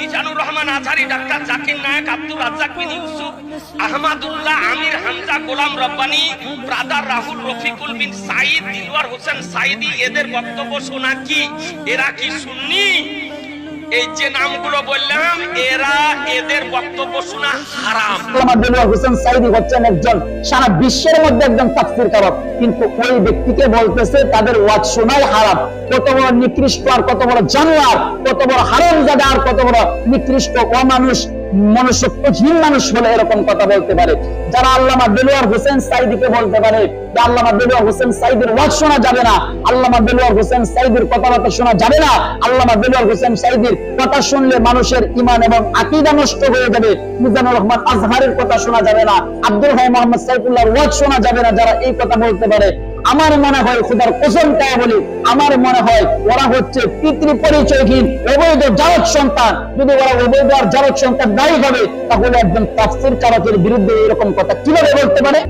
মিজানুর রহমান আজহারি, ডাক্তার জাকির নায়ক আব্দুল রাজ্জাক বিন ইউসুফ, আহমদুল্লাহ, আমির হামজা, গোলাম রব্বানি, ব্রাদার রাহুল রফিকুল বিন সাইদ দিলওয়ার হোসেন সাইদি এদের বক্তব্য শোনা কি? এরা কি সুন্নি? এই যে নামগুলো বললাম, এরা এদের বক্তব্য শোনা হারাম। হোসেন সাইদি হচ্ছেন একজন সারা বিশ্বের মধ্যে একজন তাফসির কিন্তু ওই ব্যক্তিকে বলতেছে, তাদের ওয়াজ শোনাই হারাম। কত বড় নিকৃষ্ট আর কত বড় জানোয়ার, কত বড় হারাম জায়গা আর কত বড় নিকৃষ্ট অমানুষ। মনুষ্যত্বহীন মানুষ হলে এরকম কথা বলতে পারে। যারা আল্লামা দেলোয়ার হোসেন সাইদিকে বলতে পারে আল্লামা দেলোয়ার হোসেন সাইদির ওয়াজ শোনা যাবে না, আল্লামা দেলোয়ার হোসেন সাইদির কথাবার্তা শোনা যাবে না, আল্লামা দেলোয়ার হোসেন সাইদির কথা শুনলে মানুষের ইমান এবং আকিদা নষ্ট হয়ে যাবে, মিজানুর রহমান আজহারের কথা শোনা যাবে না আব্দুল হাই মোহাম্মদ সাইফুল্লাহর ওয়াজ শোনা যাবে না যারা এই কথা বলতে পারে। আমার মনে হয় খুদার কোসম তা বলি, আমার মনে হয় ওরা হচ্ছে পিতৃ পরিচয়হীন অবৈধ জারক সন্তান। যদি ওরা অবৈধ আর জারক সন্তান নাই হবে, তাহলে একজন তাফসির কারকের বিরুদ্ধে এরকম কথা কীভাবে বলতে পারে?